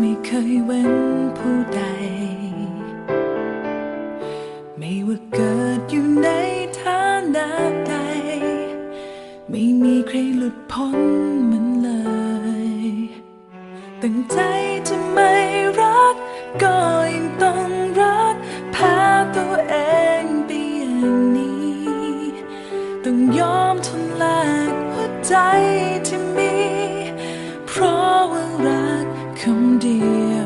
ไม่เคยเว้นผู้ใด ไม่ว่าเกิดอยู่ในฐานะใด ไม่มีใครหลุดพ้นมันเลย ตั้งใจจะไม่รัก ก็ยังต้องรัก พาตัวเองไปอย่างนี้ ต้องยอมทนแลกหัวใจที่มี ค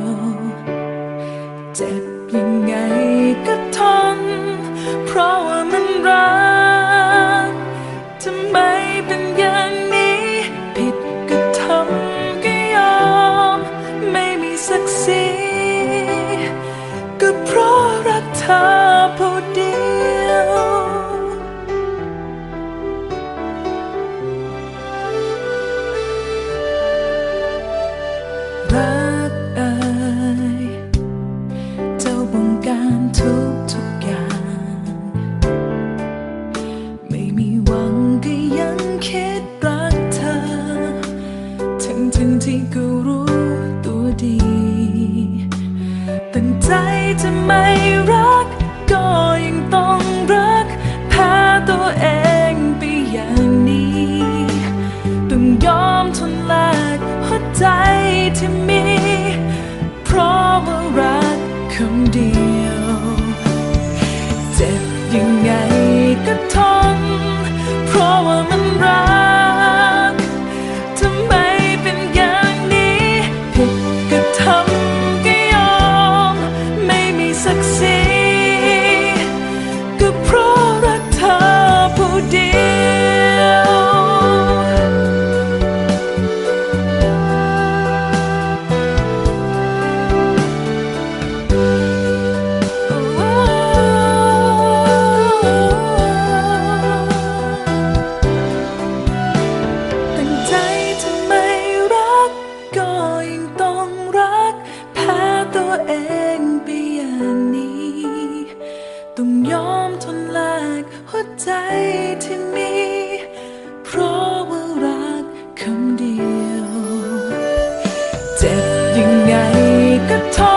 จะไม่รัก ก็ยังต้องรักพาตัวเองไปอย่างนี้ ต้องยอมทนแลกหัวใจที่มี เพราะว่ารักคำเดียว เจ็บยังไงก็ทนเพราะว่า ก็ หัวใจที่มีเพราะว่ารักคำเดียว เจ็บยังไงก็ทน